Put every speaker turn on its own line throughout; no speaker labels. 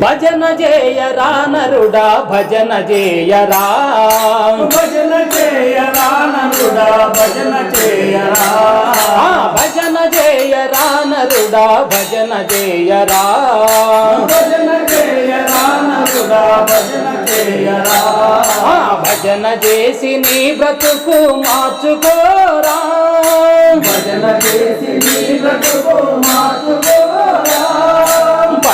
భజన చేయరా నరుడా భజన చేయరా
భజన చేయరా నరుడా భజన చేయరా
ఆ, భజన చేయరా నరుడా భజన చేయరా
భజన చేయరా నరుడా భజన చేయరా
ఆ, భజన చేసి నీ బ్రతుకు మార్చుకోరా.
భజన చేసి నీ బ్రతుకు మార్చుకోరా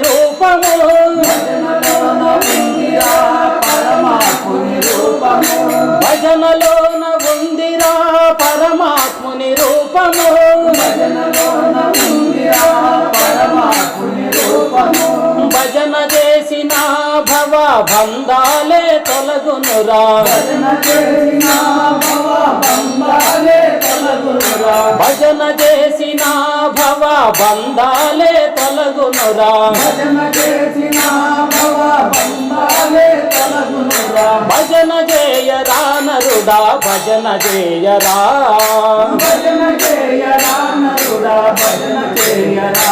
రూపము.
భజనలోన ఉందిరా పరమాత్ముని రూపము.
చేసిన భవ బంధాలే తొలగునురా.
భజన చేసిన భవ బంధాలే తొలగునురా.
భవ బంధాలే తొలగునురా
భజన చేసిన భవ బంధాలే తొలగునురా
భజన చేయరా నరుడా భజన చేయరా.
భజన చేయరా నరుడా భజన చేయరా.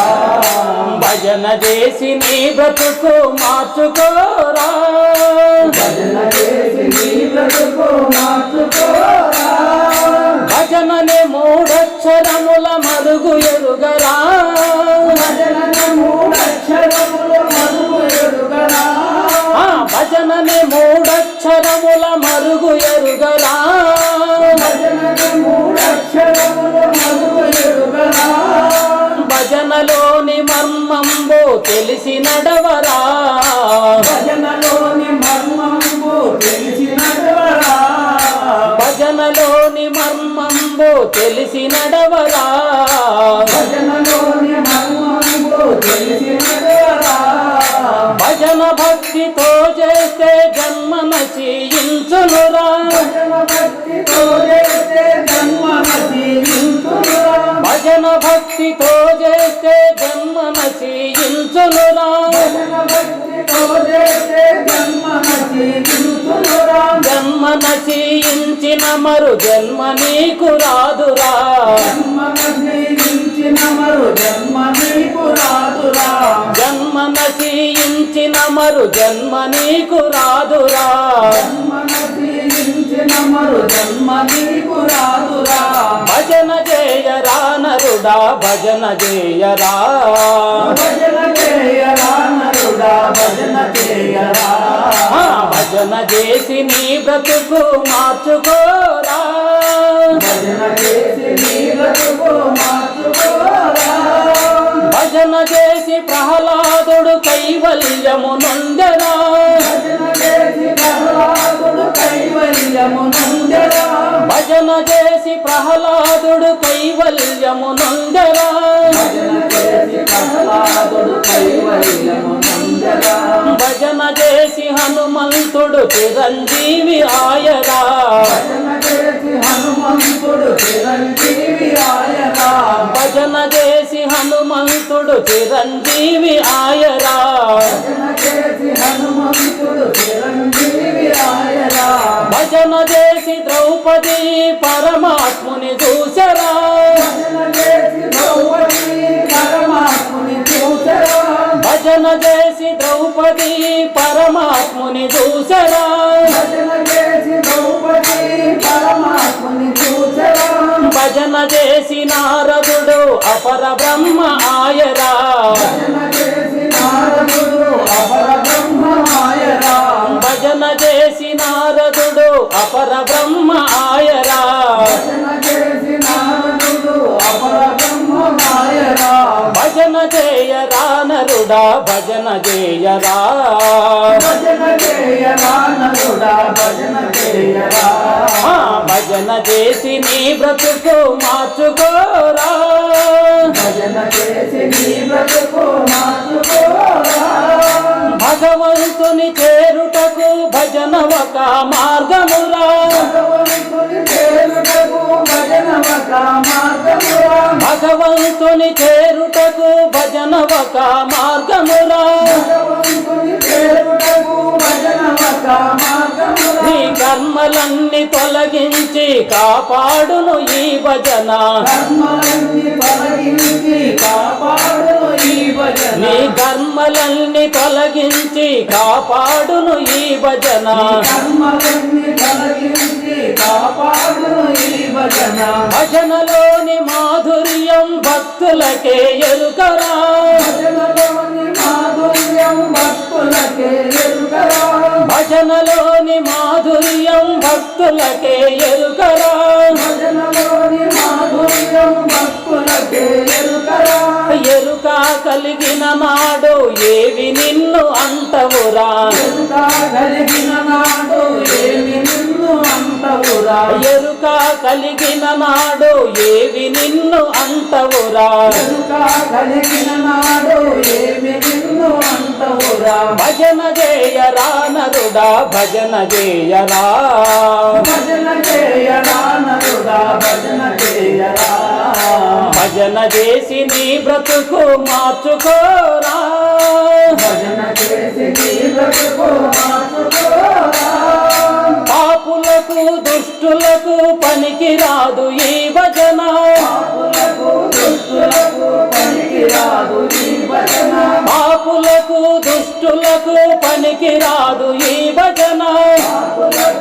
భజన చేసి నీ బ్రతుకు మార్చుకోరా.
భజన చేసి నీ బ్రతుకు మార్చుకోరా.
భజననే మూడక్షరముల మరుగు ఎరుగరా.
భజన మూడక్షరములు మరుగు ఎరుగరా.
భజననే మూడక్షరముల తెలిసి నడవరా?
భజనలోని మర్మంబు తెలిసినవరా
భజనలోని మర్మంబు తెలిసి నడవరా?
భజనలోని మర్మంబు తెలిసినవరా
భజన భక్తితో చేస్తే జన్మ నశించునురా.
భజన భక్తితో చేస్తే జన్మ నశించునురా.
భజన భక్తితో
భక్తితో
మరు జన్మ నీకు రాదురా
జన్మ నశించిన మరు జన్మ నీకు రాదురా
భజన చేయరా నరుడా భజన చేయరా
భజన భజన చేయరా
భజన చేసి నీ బ్రతుకు మార్చుకోరా.
భజన చేసి నీ బ్రతుకు మార్చుకోరా
భజన చేసి ప్రహ్లాదుడు కైవల్యము నందరా.
భజన చేసి ప్రహ్లాదుడు కైవల్యము నందరా.
భజన చేసి ప్రహ్లాదుడు కైవల్యము నొందెరా
భజన చేసి ప్రహ్లాదుడు కైవల్యము
భజన చేసి హనుమంతుడు చిరంజీవి ఆయరా.
భజన చేసి హనుమంతుడు చిరంజీవి ఆయరా.
భజన చేసి ద్రౌపది పరమాత్ముని చూసరా
ద్రౌపది పరమాత్ముని చూసరా
భజన చేసి నారదుడు అపర బ్రహ్మ ఆయరా.
భజన చేసి నారదుడు అపర
బ్రహ్మ ఆయరా.
భజన
చేయరా నరుడా భజన చేయరా
భజన చేయరా నరుడా భజన చేయరా
ఆ, భజన చేసి నీ బ్రతుకు మార్చుకోరా.
భజన చేసి నీ బ్రతుకు మార్చుకోరా.
భగవంతుని చేరుటకు భజన ఒక మార్గమురా.
భగవంతుని చేరుటకు భజన ఒక
కర్మలన్నీ తొలగించి కాపాడును ఈ భజన.
కర్మలన్నీ తొలగించి కాపాడును ఈ భజన.
నీ కర్మలన్నీ తొలగించి కాపాడును ఈ భజన.
కర్మలన్నీ తొలగించి కాపాడును ఈ భజన.
భజనలోని మాధుర్యం భక్తులకే ఎరుకరా.
భక్తులకే ఎరుకరా.
ఎరుక కలిగిన నాడు ఏవి నిన్ను అంటవురా.
ఎరుక కలిగిన
ఎరుక కలిగిన నాడు ఏవి నిన్ను అంటవురా
ఎరుక కలిగిన నాడు ఏమి నిన్ను అంటవురా
భజన చేయరా నరుడా భజన చేయరా
భజన చేయరా నరుడా భజన చేయరా
భజన చేసి నీ బ్రతుకు మార్చుకోరా.
భజన చేసి నీ బ్రతుకు
రాదు ఈ భజన.
పాపులకు దుష్టులకు పనికి రాదు ఈ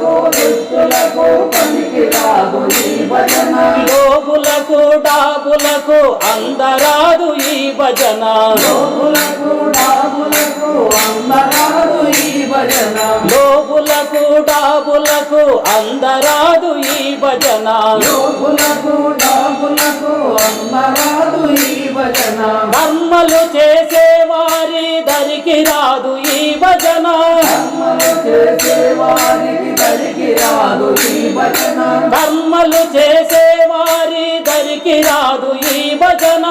పాపులకు దుష్టులకు పనికి రాదు ఈ భజన. లోబులకు డాబులకు అందరాదు ఈ భజన.
లోకులకు డాబులకు అందరాదు ఈ భజన.
లోబులకు డాబులకు అందరాదు ఈ భజన.
లోకులకు డాబులకు అందరాదు ఈ భజన.
కర్మలు చేసే వారి దరికి రాదు ఈ భజన.
కర్మలు చేసే రాదు
కర్మలు చేసే వారి దరికి రాదు ఈ భజన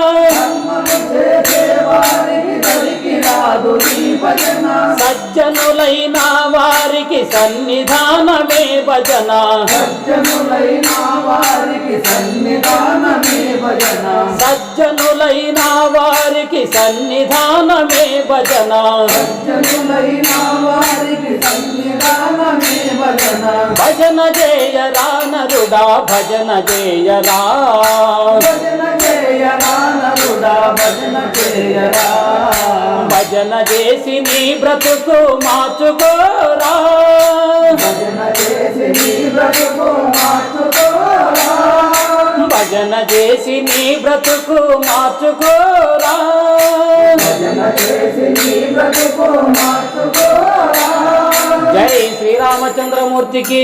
దరికి రాదు ఈ భజన
సజ్జనులైన వారికి సన్నిధానమే భజన.
సజ్జనులైన వారికి సన్నిధానమే భజన.
సజ్జనులైన వారికి సన్నిధానమే భజన.
సజ్జనులైన వారికి సన్నిధానమే భజన.
భజన చేయరా నరుడా భజన
భజన చేయరా నరుడా భజన చేయరా
భజన చేసి నీ బ్రతుకు మార్చుకోరా
భజన చేసి నీ బ్రతుకు మార్చుకోరా.
భజన చేసి నీ బ్రతుకు మార్చుకోరా.
భజన చేసి నీ బ్రతుకు మార్చుకోరా.
జై శ్రీరామచంద్రమూర్తికి.